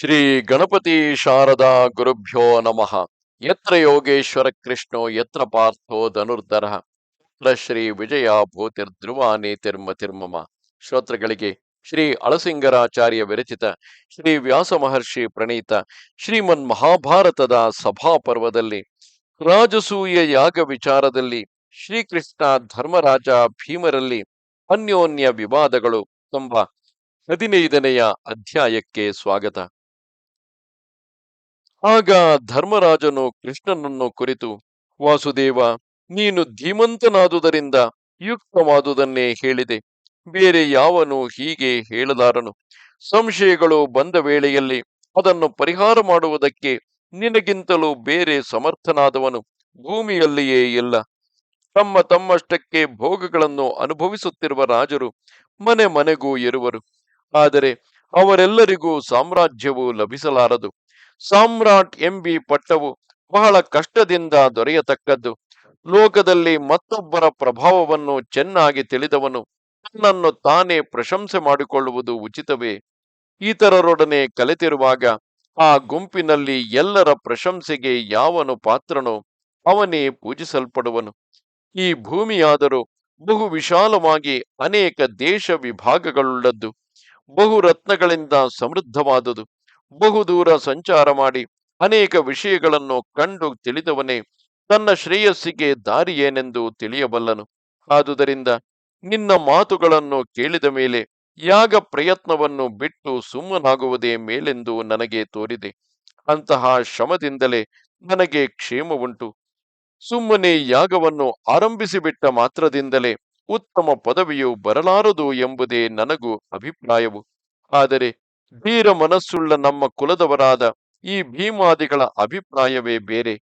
ಶ್ರೀ ಗಣಪತಿ ಶಾರದಾ ಗುರುಭ್ಯೋ ನಮಃ. ಯತ್ರ ಯೋಗೇಶ್ವರ ಕೃಷ್ಣೋ, ಯತ್ರ ಪಾರ್ಥೋ ಧನುರ್ಧರ ಶ್ರೀ ವಿಜಯ ತಿರ್ಮ ತಿರ್ಮಮ. ಶ್ರೋತೃಗಳಿಗೆ ಶ್ರೀ ಅಳಸಿಂಗರಾಚಾರ್ಯ ವಿರಚಿತ, ಶ್ರೀ ವ್ಯಾಸ ಮಹರ್ಷಿ ಪ್ರಣೀತ, ಶ್ರೀಮನ್ ಮಹಾಭಾರತದ ಸಭಾ ಪರ್ವದಲ್ಲಿ ರಾಜಸೂಯ ಯಾಗ ವಿಚಾರದಲ್ಲಿ, ಶ್ರೀಕೃಷ್ಣ ಧರ್ಮರಾಜ ಭೀಮರಲ್ಲಿ ಅನ್ಯೋನ್ಯ ವಿವಾದಗಳು ತುಂಬ ಹದಿನೈದನೆಯ ಅಧ್ಯಾಯಕ್ಕೆ ಸ್ವಾಗತ. ಆಗ ಧರ್ಮರಾಜನು ಕೃಷ್ಣನನ್ನು ಕುರಿತು, ವಾಸುದೇವ, ನೀನು ಧೀಮಂತನಾದುದರಿಂದ ಯುಕ್ತವಾದುದನ್ನೇ ಹೇಳಿದೆ. ಬೇರೆ ಯಾವನು ಹೀಗೆ ಹೇಳಲಾರನು. ಸಂಶಯಗಳು ಬಂದ ವೇಳೆಯಲ್ಲಿ ಅದನ್ನು ಪರಿಹಾರ ಮಾಡುವುದಕ್ಕೆ ನಿನಗಿಂತಲೂ ಬೇರೆ ಸಮರ್ಥನಾದವನು ಭೂಮಿಯಲ್ಲಿಯೇ ಇಲ್ಲ. ತಮ್ಮ ತಮ್ಮಷ್ಟಕ್ಕೆ ಭೋಗಗಳನ್ನು ಅನುಭವಿಸುತ್ತಿರುವ ರಾಜರು ಮನೆ ಮನೆಗೂ ಇರುವರು ಆದರೆ ಅವರೆಲ್ಲರಿಗೂ ಸಾಮ್ರಾಜ್ಯವು ಲಭಿಸಲಾರದು. ಸಾಮ್ರಾಟ್ ಎಂಬಿ ಪಟ್ಟವು ಬಹಳ ಕಷ್ಟದಿಂದ ದೊರೆಯತಕ್ಕದ್ದು. ಲೋಕದಲ್ಲಿ ಮತ್ತೊಬ್ಬರ ಪ್ರಭಾವವನ್ನು ಚೆನ್ನಾಗಿ ತಿಳಿದವನು ತನ್ನನ್ನು ತಾನೇ ಪ್ರಶಂಸೆ ಮಾಡಿಕೊಳ್ಳುವುದು ಉಚಿತವೇ? ಇತರರೊಡನೆ ಕಲೆತಿರುವಾಗ ಆ ಗುಂಪಿನಲ್ಲಿ ಎಲ್ಲರ ಪ್ರಶಂಸೆಗೆ ಯಾವನು ಪಾತ್ರನೋ ಅವನೇ ಪೂಜಿಸಲ್ಪಡುವನು. ಈ ಭೂಮಿಯಾದರೂ ಬಹು ವಿಶಾಲವಾಗಿ ಅನೇಕ ದೇಶ ವಿಭಾಗಗಳುಳ್ಳದ್ದು. ಬಹು ರತ್ನಗಳಿಂದ ಸಮೃದ್ಧವಾದುದು. ಬಹುದೂರ ಸಂಚಾರ ಮಾಡಿ ಅನೇಕ ವಿಷಯಗಳನ್ನು ಕಂಡು ತಿಳಿದವನೇ ತನ್ನ ಶ್ರೇಯಸ್ಸಿಗೆ ದಾರಿಯೇನೆಂದು ತಿಳಿಯಬಲ್ಲನು. ಆದುದರಿಂದ ನಿನ್ನ ಮಾತುಗಳನ್ನು ಕೇಳಿದ ಮೇಲೆ ಯಾಗ ಪ್ರಯತ್ನವನ್ನು ಬಿಟ್ಟು ಸುಮ್ಮನಾಗುವುದೇ ಮೇಲೆಂದು ನನಗೆ ತೋರಿದೆ. ಅಂತಹ ಶ್ರಮದಿಂದಲೇ ನನಗೆ ಕ್ಷೇಮವುಂಟು. ಸುಮ್ಮನೆ ಯಾಗವನ್ನು ಆರಂಭಿಸಿಬಿಟ್ಟ ಮಾತ್ರದಿಂದಲೇ ಉತ್ತಮ ಪದವಿಯು ಬರಲಾರದು ಎಂಬುದೇ ನನಗೂ ಅಭಿಪ್ರಾಯವು. ಆದರೆ ಧೀರ ಮನಸ್ಸುಳ್ಳ ನಮ್ಮ ಕುಲದವರಾದ ಈ ಭೀಮಾದಿಗಳ ಅಭಿಪ್ರಾಯವೇ ಬೇರೆ.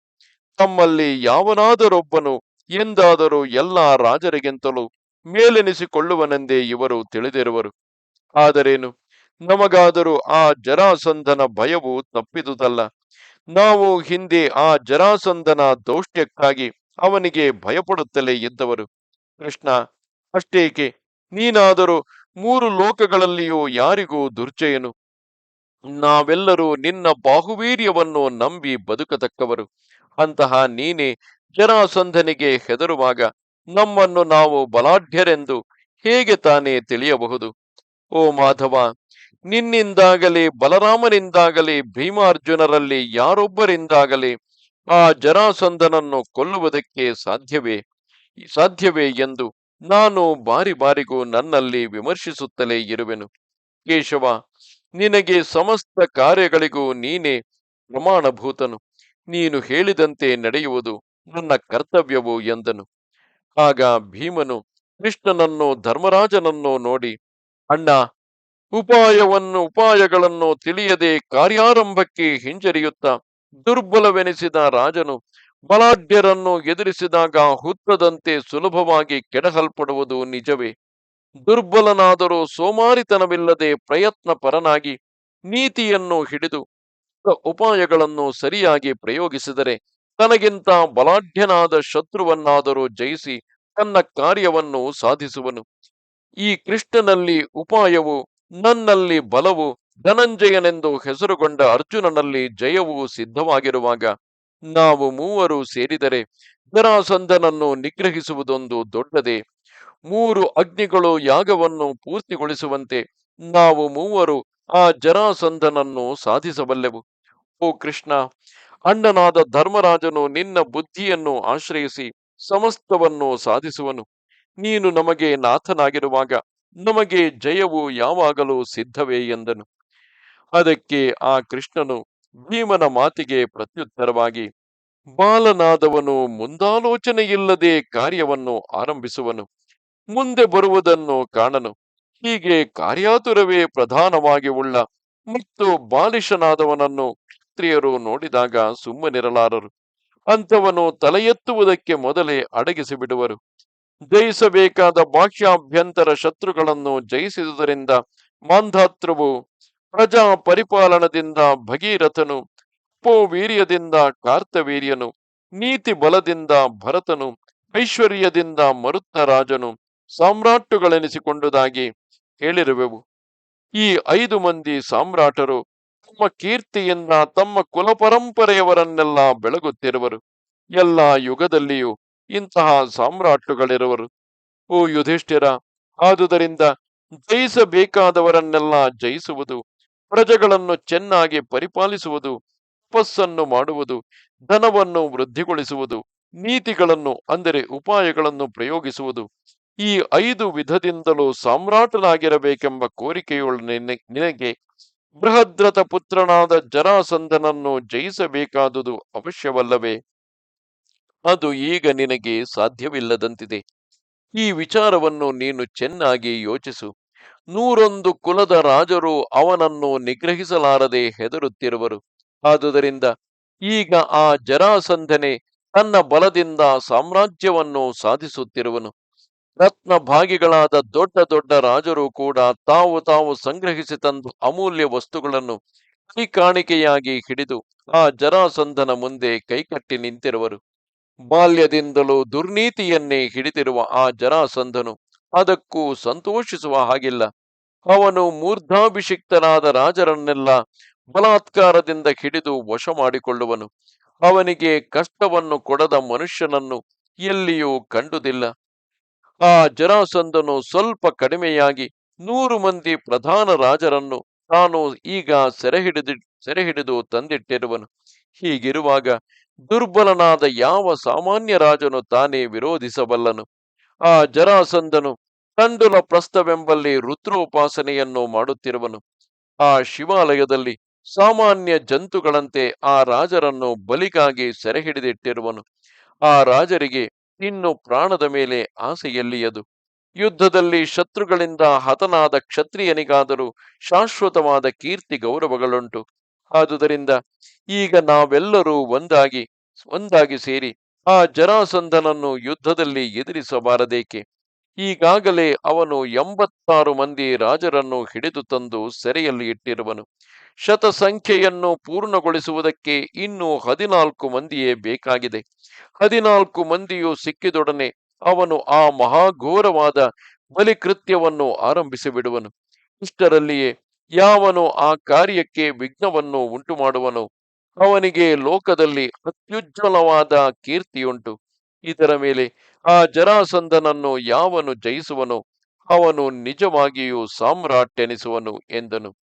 ತಮ್ಮಲ್ಲಿ ಯಾವನಾದರೊಬ್ಬನು ಎಂದಾದರೂ ಎಲ್ಲ ರಾಜರಿಗಿಂತಲೂ ಮೇಲೆನಿಸಿಕೊಳ್ಳುವನೆಂದೇ ಇವರು ತಿಳಿದಿರುವರು. ಆದರೇನು? ನಮಗಾದರೂ ಆ ಜರಾಸಂಧನ ಭಯವು ತಪ್ಪಿದುದಲ್ಲ. ನಾವು ಹಿಂದೆ ಆ ಜರಾಸಂಧನ ದೌಷ್ಟ್ಯಕ್ಕಾಗಿ ಅವನಿಗೆ ಭಯಪಡುತ್ತಲೇ ಇದ್ದವರು. ಕೃಷ್ಣ, ಅಷ್ಟೇಕೆ? ನೀನಾದರೂ ಮೂರು ಲೋಕಗಳಲ್ಲಿಯೂ ಯಾರಿಗೂ ದುರ್ಜಯನು? ನಾವೆಲ್ಲರೂ ನಿನ್ನ ಬಾಹುವೀರ್ಯವನ್ನು ನಂಬಿ ಬದುಕತಕ್ಕವರು. ಅಂತಹ ನೀನೇ ಜರಾಸಂಧನಿಗೆ ಹೆದರುವಾಗ ನಮ್ಮನ್ನು ನಾವು ಬಲಾಢ್ಯರೆಂದು ಹೇಗೆ ತಾನೇ ತಿಳಿಯಬಹುದು? ಓ ಮಾಧವ, ನಿನ್ನಿಂದಾಗಲಿ ಬಲರಾಮನಿಂದಾಗಲಿ ಭೀಮಾರ್ಜುನರಲ್ಲಿ ಯಾರೊಬ್ಬರಿಂದಾಗಲಿ ಆ ಜರಾಸಂಧನನ್ನು ಕೊಲ್ಲುವುದಕ್ಕೆ ಸಾಧ್ಯವೇ? ಸಾಧ್ಯವೇ ಎಂದು ನಾನು ಬಾರಿ ಬಾರಿಗೂ ನನ್ನಲ್ಲಿ ವಿಮರ್ಶಿಸುತ್ತಲೇ ಇರುವೆನು. ಕೇಶವ, ನಿನಗೆ ಸಮಸ್ತ ಕಾರ್ಯಗಳಿಗೂ ನೀನೇ ಪ್ರಮಾಣಭೂತನು. ನೀನು ಹೇಳಿದಂತೆ ನಡೆಯುವುದು ನನ್ನ ಕರ್ತವ್ಯವು ಎಂದನು. ಆಗ ಭೀಮನು ಕೃಷ್ಣನನ್ನು ಧರ್ಮರಾಜನನ್ನು ನೋಡಿ, ಅಣ್ಣ, ಉಪಾಯವನ್ನು ಉಪಾಯಗಳನ್ನು ತಿಳಿಯದೆ ಕಾರ್ಯಾರಂಭಕ್ಕೆ ಹಿಂಜರಿಯುತ್ತ ದುರ್ಬಲವೆನಿಸಿದ ರಾಜನು ಬಲಾಢ್ಯರನ್ನು ಎದುರಿಸಿದಾಗ ಹುತ್ತದಂತೆ ಸುಲಭವಾಗಿ ಕೆಡಹಲ್ಪಡುವುದು ನಿಜವೇ. ದುರ್ಬಲನಾದರೂ ಸೋಮಾರಿತನವಿಲ್ಲದೆ ಪ್ರಯತ್ನ ಪರನಾಗಿ ನೀತಿಯನ್ನು ಹಿಡಿದು ಉಪಾಯಗಳನ್ನು ಸರಿಯಾಗಿ ಪ್ರಯೋಗಿಸಿದರೆ ತನಗಿಂತ ಬಲಾಢ್ಯನಾದ ಶತ್ರುವನ್ನಾದರೂ ಜಯಿಸಿ ತನ್ನ ಕಾರ್ಯವನ್ನು ಸಾಧಿಸುವನು. ಈ ಕೃಷ್ಣನಲ್ಲಿ ಉಪಾಯವು, ನನ್ನಲ್ಲಿ ಬಲವು, ಧನಂಜಯನೆಂದು ಹೆಸರುಗೊಂಡ ಅರ್ಜುನನಲ್ಲಿ ಜಯವು ಸಿದ್ಧವಾಗಿರುವಾಗ ನಾವು ಮೂವರು ಸೇರಿದರೆ ಜರಾಸಂಧನನ್ನು ನಿಗ್ರಹಿಸುವುದೊಂದು ದೊಡ್ಡದೇ. ಮೂರು ಅಗ್ನಿಗಳು ಯಾಗವನ್ನು ಪೂರ್ತಿಗೊಳಿಸುವಂತೆ ನಾವು ಮೂವರು ಆ ಜರಾಸಂಧನನ್ನು ಸಾಧಿಸಬಲ್ಲೆವು. ಓ ಕೃಷ್ಣ, ಅಣ್ಣನಾದ ಧರ್ಮರಾಜನು ನಿನ್ನ ಬುದ್ಧಿಯನ್ನು ಆಶ್ರಯಿಸಿ ಸಮಸ್ತವನ್ನು ಸಾಧಿಸುವನು. ನೀನು ನಮಗೆ ನಾಥನಾಗಿರುವಾಗ ನಮಗೆ ಜಯವು ಯಾವಾಗಲೂ ಸಿದ್ಧವೇ ಎಂದನು. ಅದಕ್ಕೆ ಆ ಕೃಷ್ಣನು ಭೀಮನ ಮಾತಿಗೆ ಪ್ರತ್ಯುತ್ತರವಾಗಿ, ಬಾಲನಾದವನು ಮುಂದಾಲೋಚನೆಯಿಲ್ಲದೆ ಕಾರ್ಯವನ್ನು ಆರಂಭಿಸುವನು, ಮುಂದೆ ಬರುವುದನ್ನು ಕಾಣನು. ಹೀಗೆ ಕಾರ್ಯಾತುರವೇ ಪ್ರಧಾನವಾಗಿ ಉಳ್ಳ ಮತ್ತು ಬಾಲಿಶನಾದವನನ್ನು ಕ್ಷತ್ರಿಯರು ನೋಡಿದಾಗ ಸುಮ್ಮನಿರಲಾರರು. ಅಂಥವನು ತಲೆ ಎತ್ತುವುದಕ್ಕೆ ಮೊದಲೇ ಅಡಗಿಸಿ ಬಿಡುವರು ಜಯಿಸಬೇಕಾದ ಬಾಹ್ಯಾಭ್ಯಂತರ ಶತ್ರುಗಳನ್ನು ಜಯಿಸಿದುದರಿಂದ ಮಾಂಧಾತೃವು ಪ್ರಜಾ ಪರಿಪಾಲನದಿಂದ ಭಗೀರಥನು ವೀರ್ಯದಿಂದ ಕಾರ್ತವೀರ್ಯನು ನೀತಿ ಬಲದಿಂದ ಭರತನು, ಐಶ್ವರ್ಯದಿಂದ ಮರುತ್ತ ರಾಜನು ಸಾಮ್ರಾಟುಗಳೆನಿಸಿಕೊಂಡುದಾಗಿ ಹೇಳಿರುವೆವು. ಈ ಐದು ಮಂದಿ ಸಾಮ್ರಾಟರು ತಮ್ಮ ಕೀರ್ತಿಯಿಂದ ತಮ್ಮ ಕುಲಪರಂಪರೆಯವರನ್ನೆಲ್ಲ ಬೆಳಗುತ್ತಿರುವರು. ಎಲ್ಲ ಯುಗದಲ್ಲಿಯೂ ಇಂತಹ ಸಾಮ್ರಾಟುಗಳಿರುವರು. ಓ ಯುಧಿಷ್ಠಿರ, ಆದುದರಿಂದ ಜಯಿಸಬೇಕಾದವರನ್ನೆಲ್ಲ ಜಯಿಸುವುದು ಪ್ರಜೆಗಳನ್ನು ಚೆನ್ನಾಗಿ ಪರಿಪಾಲಿಸುವುದು, ತಪಸ್ಸನ್ನು ಮಾಡುವುದು, ಧನವನ್ನು ವೃದ್ಧಿಗೊಳಿಸುವುದು, ನೀತಿಗಳನ್ನು ಅಂದರೆ ಉಪಾಯಗಳನ್ನು ಪ್ರಯೋಗಿಸುವುದು, ಈ ಐದು ವಿಧದಿಂದಲೂ ಸಾಮ್ರಾಟನಾಗಿರಬೇಕೆಂಬ ಕೋರಿಕೆಯುಳ್ಳ ನಿನ- ನಿನಗೆ ಬೃಹದ್ರಥ ಪುತ್ರನಾದ ಜರಾಸಂಧನನ್ನು ಜಯಿಸಬೇಕಾದುದು ಅವಶ್ಯವಲ್ಲವೇ? ಅದು ಈಗ ನಿನಗೆ ಸಾಧ್ಯವಿಲ್ಲದಂತಿದೆ. ಈ ವಿಚಾರವನ್ನು ನೀನು ಚೆನ್ನಾಗಿ ಯೋಚಿಸು. ನೂರೊಂದು ಕುಲದ ರಾಜರು ಅವನನ್ನು ನಿಗ್ರಹಿಸಲಾರದೆ ಹೆದರುತ್ತಿರುವರು. ಆದುದರಿಂದ ಈಗ ಆ ಜರಾಸಂಧನೆ ತನ್ನ ಬಲದಿಂದ ಸಾಮ್ರಾಜ್ಯವನ್ನು ಸಾಧಿಸುತ್ತಿರುವನು. ರತ್ನ ಭಾಗಿಗಳಾದ ದೊಡ್ಡ ದೊಡ್ಡ ರಾಜರು ಕೂಡ ತಾವು ತಾವು ಸಂಗ್ರಹಿಸಿ ತಂದು ಅಮೂಲ್ಯ ವಸ್ತುಗಳನ್ನು ಕಾಣಿಕೆಯಾಗಿ ಹಿಡಿದು ಆ ಜರಾಸಂಧನ ಮುಂದೆ ಕೈಕಟ್ಟಿ ನಿಂತಿರುವರು. ಬಾಲ್ಯದಿಂದಲೂ ದುರ್ನೀತಿಯನ್ನೇ ಹಿಡಿದಿರುವ ಆ ಜರಾಸಂಧನು ಅದಕ್ಕೂ ಸಂತೋಷಿಸುವ ಹಾಗಿಲ್ಲ. ಅವನು ಮೂರ್ಧಾಭಿಷಿಕ್ತನಾದ ರಾಜರನ್ನೆಲ್ಲ ಬಲಾತ್ಕಾರದಿಂದ ಹಿಡಿದು ವಶ ಮಾಡಿಕೊಳ್ಳುವನು. ಅವನಿಗೆ ಕಷ್ಟವನ್ನು ಕೊಡದ ಮನುಷ್ಯನನ್ನು ಎಲ್ಲಿಯೂ ಕಂಡುದಿಲ್ಲ. ಆ ಜರಾಸಂದನು ಸ್ವಲ್ಪ ಕಡಿಮೆಯಾಗಿ ನೂರು ಮಂದಿ ಪ್ರಧಾನ ರಾಜರನ್ನು ತಾನು ಈಗ ಸೆರೆ ಹಿಡಿದು ಸೆರೆ ಹಿಡಿದು ತಂದಿಟ್ಟಿರುವನು. ಹೀಗಿರುವಾಗ ದುರ್ಬಲನಾದ ಯಾವ ಸಾಮಾನ್ಯ ರಾಜನು ತಾನೇ ವಿರೋಧಿಸಬಲ್ಲನು. ಆ ಜರಾಸಂದನು ತಂಡುಲ ಪ್ರಸ್ಥವೆಂಬಲ್ಲಿ ರುದ್ರೋಪಾಸನೆಯನ್ನು ಮಾಡುತ್ತಿರುವನು. ಆ ಶಿವಾಲಯದಲ್ಲಿ ಸಾಮಾನ್ಯ ಜಂತುಗಳಂತೆ ಆ ರಾಜರನ್ನು ಬಲಿಗಾಗಿ ಸೆರೆ ಹಿಡಿದಿಟ್ಟಿರುವನು ಆ ರಾಜರಿಗೆ ಇನ್ನು ಪ್ರಾಣದ ಮೇಲೆ ಆಸೆಯಲ್ಲಿಯದು. ಯುದ್ಧದಲ್ಲಿ ಶತ್ರುಗಳಿಂದ ಹತನಾದ ಕ್ಷತ್ರಿಯನಿಗಾದರೂ ಶಾಶ್ವತವಾದ ಕೀರ್ತಿ ಗೌರವಗಳುಂಟು. ಆದುದರಿಂದ ಈಗ ನಾವೆಲ್ಲರೂ ಒಂದಾಗಿ ಒಂದಾಗಿ ಸೇರಿ ಆ ಜರಾಸಂಧನನ್ನು ಯುದ್ಧದಲ್ಲಿ ಎದುರಿಸಬಾರದೇಕೆ? ಈಗಾಗಲೇ ಅವನು ಎಂಬತ್ತಾರು ಮಂದಿ ರಾಜರನ್ನು ಹಿಡಿದು ತಂದು ಸೆರೆಯಲ್ಲಿ ಇಟ್ಟಿರುವನು. ಶತಸಂಖ್ಯೆಯನ್ನು ಪೂರ್ಣಗೊಳಿಸುವುದಕ್ಕೆ ಇನ್ನೂ ಹದಿನಾಲ್ಕು ಮಂದಿಯೇ ಬೇಕಾಗಿದೆ. ಹದಿನಾಲ್ಕು ಮಂದಿಯು ಸಿಕ್ಕಿದೊಡನೆ ಅವನು ಆ ಮಹಾಘೋರವಾದ ಬಲಿಕೃತ್ಯವನ್ನು ಆರಂಭಿಸಿ ಬಿಡುವನು ಇಷ್ಟರಲ್ಲಿಯೇ ಯಾವನು ಆ ಕಾರ್ಯಕ್ಕೆ ವಿಘ್ನವನ್ನು ಉಂಟು ಮಾಡುವನು ಅವನಿಗೆ ಲೋಕದಲ್ಲಿ ಅತ್ಯುಜ್ವಲವಾದ ಕೀರ್ತಿಯುಂಟು. ಇದರ ಮೇಲೆ ಆ ಜರಾಸಂದನನ್ನು ಯಾವನು ಜಯಿಸುವನು ಅವನು ನಿಜವಾಗಿಯೂ ಸಾಮ್ರಾಟ್ಯನಿಸುವನು ಎಂದನು.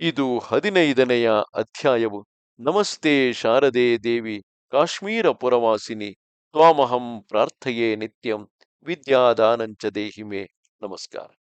ಇದು ಹದಿನೈದನೆಯ ಅಧ್ಯಾಯವು. ನಮಸ್ತೆ ಶಾರದೆ ದೇವಿ, ಕಾಶ್ಮೀರ ಪುರವಾಸಿನಿ, ತ್ವಾಮಹಂ ಪ್ರಾರ್ಥಯೇ ನಿತ್ಯಂ, ವಿದ್ಯಾದಾನಂಚ ದೇಹಿಮೆ. ನಮಸ್ಕಾರ.